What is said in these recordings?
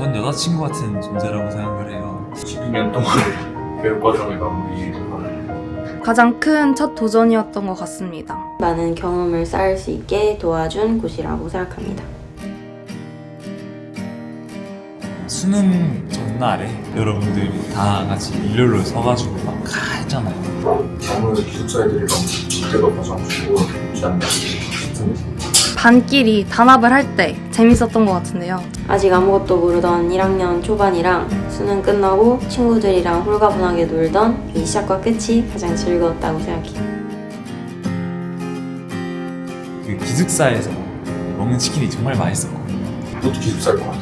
전 여자친구 같은 존재라고 생각을 해요. 12년 동안의 교육 과정을 마무리하는 가장 큰 첫 도전이었던 것 같습니다. 많은 경험을 쌓을 수 있게 도와준 곳이라고 생각합니다. 수능 전날에 여러분들 다 같이 일렬로 서가지고 막가 했잖아요. 아무래도 기숙사 애들이랑 그때가 가장 즐거웠지 않나 싶습니다. 반끼리 단합을 할 때 재밌었던 것 같은데요. 아직 아무것도 모르던 1학년 초반이랑 수능 끝나고 친구들이랑 홀가분하게 놀던 이 시작과 끝이 가장 즐거웠다고 생각해요. 그 기숙사에서 먹는 치킨이 정말 맛있었거든요. 너도 기숙사일 것 같아.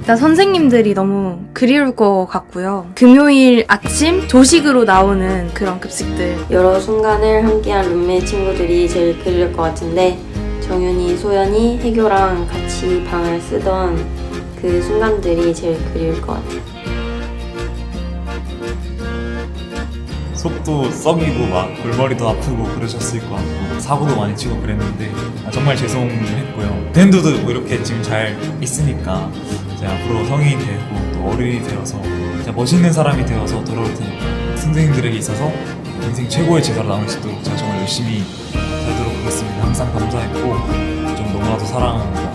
일단 선생님들이 너무 그리울 것 같고요. 금요일 아침 조식으로 나오는 그런 급식들. 여러 순간을 함께한 룸메 친구들이 제일 그리울 것 같은데 정윤이, 소연이, 해교랑 같이 방을 쓰던 그 순간들이 제일 그리울 것 같아요. 속도 썩이고 막 골머리도 아프고 그러셨을 것 같고 사고도 많이 치고 그랬는데 아, 정말 죄송했고요. 밴드도 뭐 이렇게 지금 잘 있으니까 이제 앞으로 성인이 되고 또 어른이 되어서 진짜 멋있는 사람이 되어서 돌아올 테니까 선생님들에게 있어서 인생 최고의 제자로 남을 수 있도록 제가 정말 열심히 살도록 하겠습니다. 항상 감사했고 좀 너무나도 사랑합니다.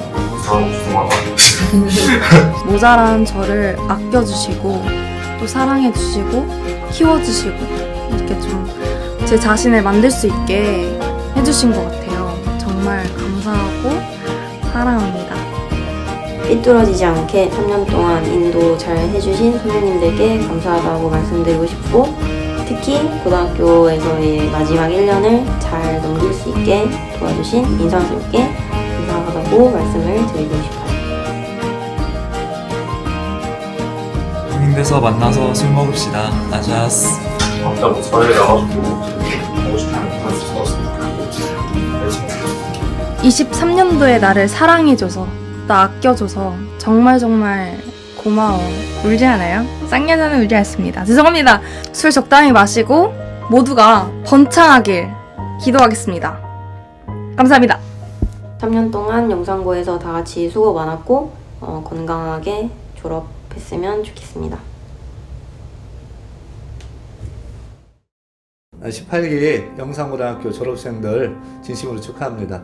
모자란 저를 아껴주시고 또 사랑해주시고 키워주시고 이렇게 좀 제 자신을 만들 수 있게 해주신 것 같아요. 정말 감사하고 사랑합니다. 삐뚤어지지 않게 3년 동안 인도 잘 해주신 선생님들께 감사하다고 말씀드리고 싶고 특히 고등학교에서의 마지막 1년을 잘 넘길 수 있게 도와주신 인상 선생님께 감사하다고 말씀을 드리고 싶어요. 성인 돼서 만나서 술 먹읍시다. 나자스. 아까 뭐 사회에 나가지고 하고 싶은 있었으면 좋겠고. 23년도에 나를 사랑해줘서 나 아껴줘서 정말 정말 고마워. 울지 않아요? 쌍여자는 울지 않습니다. 죄송합니다. 술 적당히 마시고 모두가 번창하길 기도하겠습니다. 감사합니다. 3년 동안 영상고에서 다 같이 수고 많았고 어, 건강하게 졸업했으면 좋겠습니다. 18기 영상고등학교 졸업생들 진심으로 축하합니다.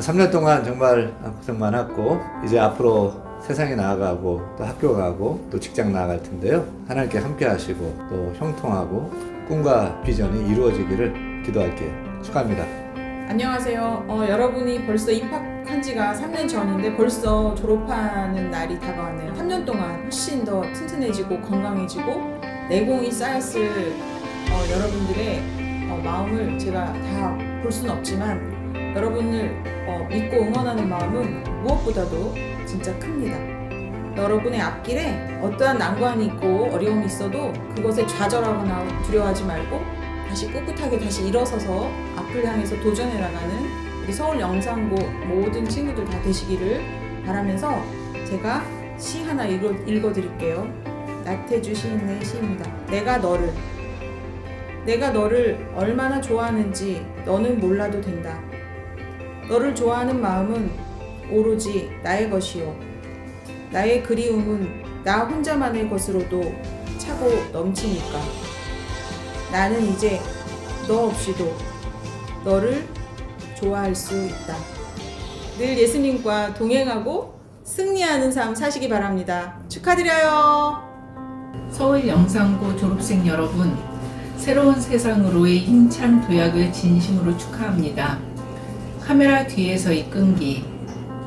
3년 동안 정말 고생 많았고 이제 앞으로 세상에 나아가고 또 학교 가고 또 직장 나아갈 텐데요. 하나님께 함께 하시고 또 형통하고 꿈과 비전이 이루어지기를 기도할게요. 축하합니다. 안녕하세요. 어, 여러분이 벌써 입학한 지가 3년 전인데 벌써 졸업하는 날이 다가왔네요. 3년 동안 훨씬 더 튼튼해지고 건강해지고 내공이 쌓였을 어, 여러분들의 어, 마음을 제가 다 볼 수는 없지만 여러분을 어, 믿고 응원하는 마음은 무엇보다도 진짜 큽니다. 여러분의 앞길에 어떠한 난관이 있고 어려움이 있어도 그것에 좌절하거나 두려워하지 말고 다시 꿋꿋하게 다시 일어서서 앞을 향해서 도전해 나가는 우리 서울 영상고 모든 친구들 다 되시기를 바라면서 제가 시 하나 읽어, 읽어드릴게요. 나태주 시인의 시입니다. 내가 너를 내가 너를 얼마나 좋아하는지 너는 몰라도 된다. 너를 좋아하는 마음은 오로지 나의 것이요. 나의 그리움은 나 혼자만의 것으로도 차고 넘치니까. 나는 이제 너 없이도 너를 좋아할 수 있다. 늘 예수님과 동행하고 승리하는 삶 사시기 바랍니다. 축하드려요. 서울 영상고 졸업생 여러분, 새로운 세상으로의 힘찬 도약을 진심으로 축하합니다. 카메라 뒤에서의 끈기,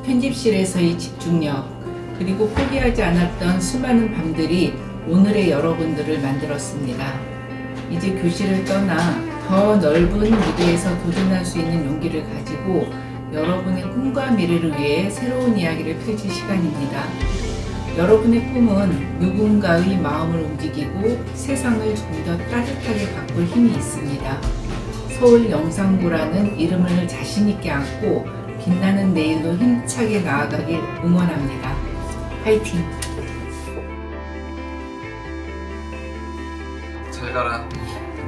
편집실에서의 집중력, 그리고 포기하지 않았던 수많은 밤들이 오늘의 여러분들을 만들었습니다. 이제 교실을 떠나 더 넓은 무대에서 도전할 수 있는 용기를 가지고 여러분의 꿈과 미래를 위해 새로운 이야기를 펼칠 시간입니다. 여러분의 꿈은 누군가의 마음을 움직이고 세상을 좀 더 따뜻하게 바꿀 힘이 있습니다. 서울 영상고라는 이름을 자신있게 안고 빛나는 내일로 힘차게 나아가길 응원합니다. 화이팅! 잘 가라.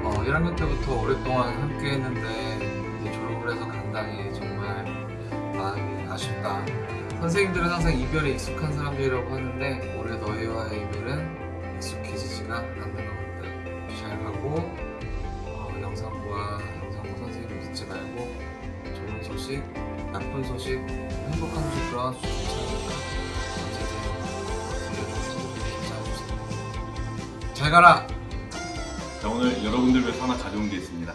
어, 1학년 때부터 오랫동안 함께 했는데 졸업을 해서 간다니 정말 마음이 아쉽다. 선생님들은 항상 이별에 익숙한 사람들이라고 하는데 올해 너희와의 이별은 익숙해지지가 나쁜 소식, 행복한 소식 그런 소식 괜찮으니까 언제든 들려주시고 기자해주세요. 잘 가라! 자, 오늘 여러분들 위해서 하나 가져온 게 있습니다.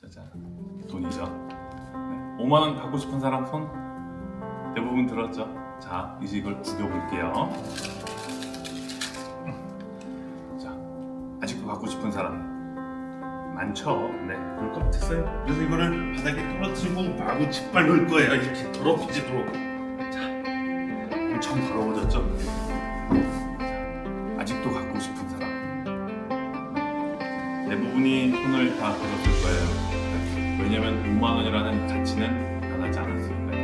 짜잔. 돈이죠. 네. 5만 원 갖고 싶은 사람 손 대부분 들었죠? 자, 이제 이걸 구겨볼게요. 자, 아직도 갖고 싶은 사람 많죠? 네, 그럴 것 같았어요. 그래서 이거를 바닥에 떨어뜨리고 마구 짓밟을 거예요. 이렇게 더럽히지도록. 자, 엄청 더러워졌죠? 자, 아직도 갖고 싶은 사람. 대부분이 손을 다 들었을 거예요. 왜냐면 5만 원이라는 가치는 변하지 않았으니까요.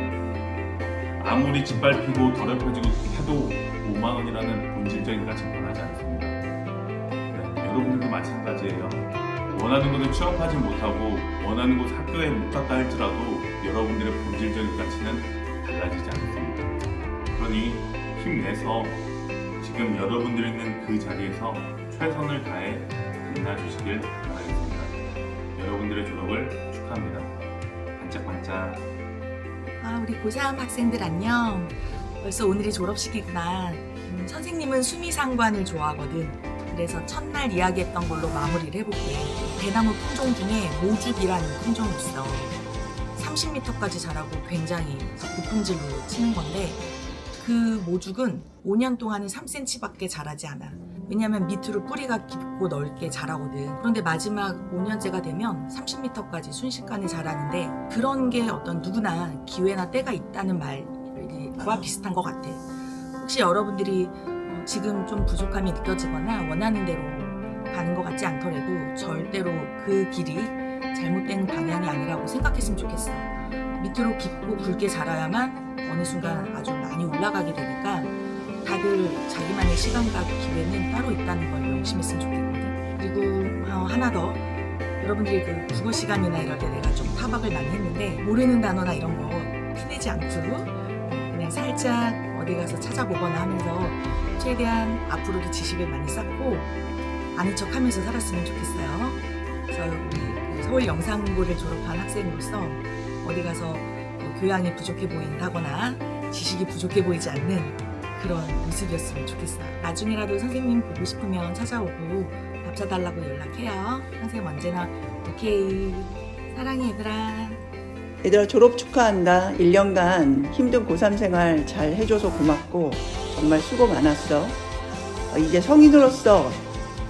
아무리 짓밟히고 더럽혀지고 해도 5만 원이라는 본질적인 가치는 변하지 않습니다. 네, 여러분들도 마찬가지예요. 원하는 곳에 취업하지 못하고 원하는 곳 학교에 못 갔다 할지라도 여러분들의 본질적인 가치는 달라지지 않습니다. 그러니 힘내서 지금 여러분들이 있는 그 자리에서 최선을 다해 빛나주시길 바라겠습니다. 여러분들의 졸업을 축하합니다. 반짝반짝. 아, 우리 고3 학생들 안녕. 벌써 오늘이 졸업식이구나. 음, 선생님은 수미상관을 좋아하거든. 그래서 첫날 이야기했던 걸로 마무리를 해볼게. 대나무 품종 중에 모죽이라는 품종이 있어. 30m까지 자라고 굉장히 고품질로 치는 건데 그 모죽은 5년 동안은 3cm밖에 자라지 않아. 왜냐면 밑으로 뿌리가 깊고 넓게 자라거든. 그런데 마지막 5년째가 되면 30m까지 순식간에 자라는데 그런 게 어떤 누구나 기회나 때가 있다는 말과 비슷한 것 같아. 혹시 여러분들이 어, 지금 좀 부족함이 느껴지거나 원하는 대로 같지 않더라도 절대로 그 길이 잘못된 방향이 아니라고 생각했으면 좋겠어. 밑으로 깊고 굵게 자라야만 어느 순간 아주 많이 올라가게 되니까 다들 자기만의 시간과 기회는 따로 있다는 걸 명심했으면 좋겠거든. 그리고 어, 하나 더 여러분들이 그 국어 시간이나 이럴 때 내가 좀 타박을 많이 했는데 모르는 단어나 이런 거 티내지 않고 그냥 살짝 어디 가서 찾아보거나 하면서 최대한 앞으로도 지식을 많이 쌓고 아는 척 하면서 살았으면 좋겠어요. 그래서 우리 그 서울 영상고를 졸업한 학생으로서 어디 가서 어, 교양이 부족해 보인다거나 지식이 부족해 보이지 않는 그런 모습이었으면 좋겠어. 나중에라도 선생님 보고 싶으면 찾아오고 밥 사달라고 연락해요. 선생님 언제나 오케이. 사랑해 얘들아. 얘들아 졸업 축하한다. 1년간 힘든 고3 생활 잘 해줘서 고맙고 정말 수고 많았어. 어, 이제 성인으로서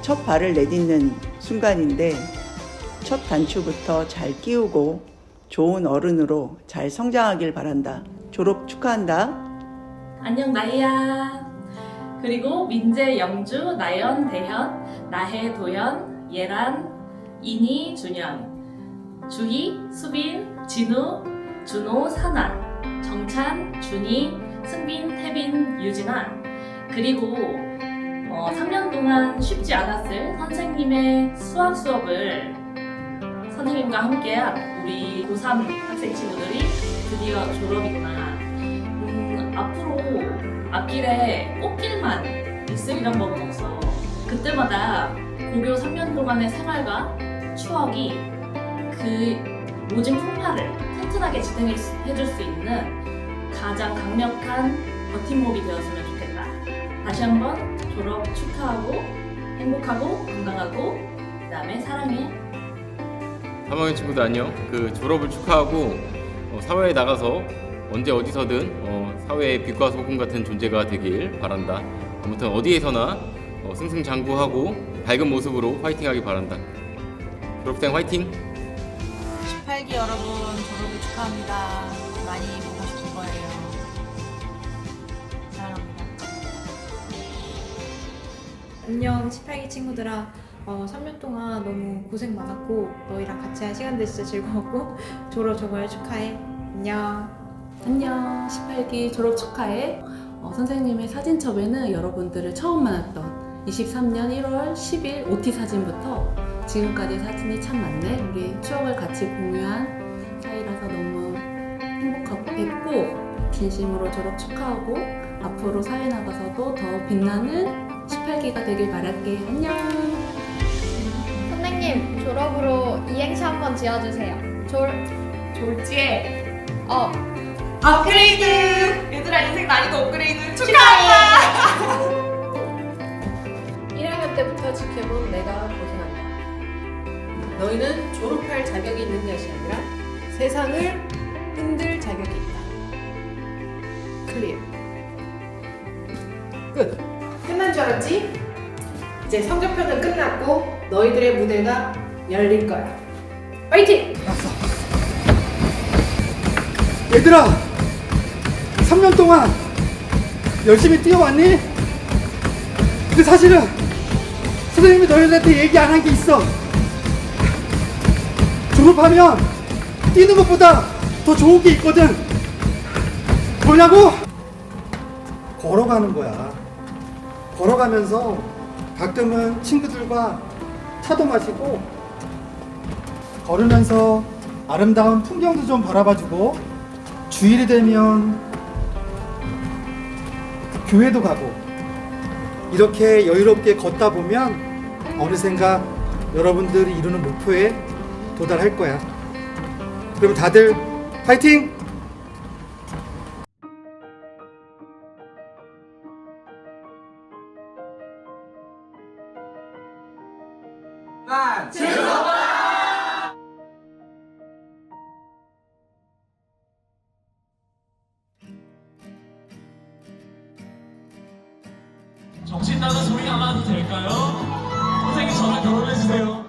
첫 발을 내딛는 순간인데 첫 단추부터 잘 끼우고 좋은 어른으로 잘 성장하길 바란다. 졸업 축하한다. 안녕 나희야. 그리고 민재, 영주, 나연, 대현, 나혜, 도연, 예란, 이니, 준현, 주희, 수빈, 진우, 준호, 사나, 정찬, 준희, 승빈, 태빈, 유진아. 그리고 어, 3년 동안 쉽지 않았을 선생님의 수학 수업을 선생님과 함께한 우리 고3 학생 친구들이 드디어 졸업이구나. 음, 앞으로 앞길에 꽃길만 있으리란 법은 없어. 그때마다 고교 3년 동안의 생활과 추억이 그 모진 풍파를 튼튼하게 지탱해줄 수 있는 가장 강력한 버팀목이 되었으면 좋겠다. 다시 한번 졸업 축하하고 행복하고 건강하고 그 다음에 사랑해. 3학년 친구들 안녕. 그 졸업을 축하하고 어, 사회에 나가서 언제 어디서든 어, 사회의 빛과 소금 같은 존재가 되길 바란다. 아무튼 어디에서나 어, 승승장구하고 밝은 모습으로 화이팅하길 바란다. 졸업생 화이팅! 18기 여러분 졸업을 축하합니다. 많이 안녕 18기 친구들아. 어, 3년 동안 너무 고생 많았고 너희랑 같이 한 시간들 진짜 즐거웠고 졸업 정말 축하해. 안녕. 안녕. 18기 졸업 축하해. 어, 선생님의 사진첩에는 여러분들을 처음 만났던 23년 1월 10일 OT 사진부터 지금까지 사진이 참 많네. 우리 추억을 같이 공유한 사이라서 너무 행복하고 했고 진심으로 졸업 축하하고 앞으로 사회 나가서도 더 빛나는 18기가 되길 바랄게. 안녕. 선생님 졸업으로 이행시 한번 지어주세요. 졸 졸지에 어 업그레이드! 얘들아 인생 난이도 업그레이드 축하한다! 1학년 때부터 지켜본 내가 고생한다. 너희는 졸업할 자격이 있는 것이 아니라 세상을 흔들 자격이 있다. 클리어. 줄 알았지? 이제 성적표는 끝났고 너희들의 무대가 열릴 거야. 파이팅! 얘들아 3년 동안 열심히 뛰어왔니? 근데 사실은 선생님이 너희들한테 얘기 안 한 게 있어 졸업하면 뛰는 것보다 더 좋은 게 있거든 뭐냐고? 걸어가는 거야 걸어가면서 가끔은 친구들과 차도 마시고 걸으면서 아름다운 풍경도 좀 바라봐주고 주일이 되면 교회도 가고 이렇게 여유롭게 걷다 보면 어느샌가 여러분들이 이루는 목표에 도달할 거야. 그럼 다들 파이팅! 정신 나간 소리 안 하도 될까요? 선생님 저랑 결혼해주세요.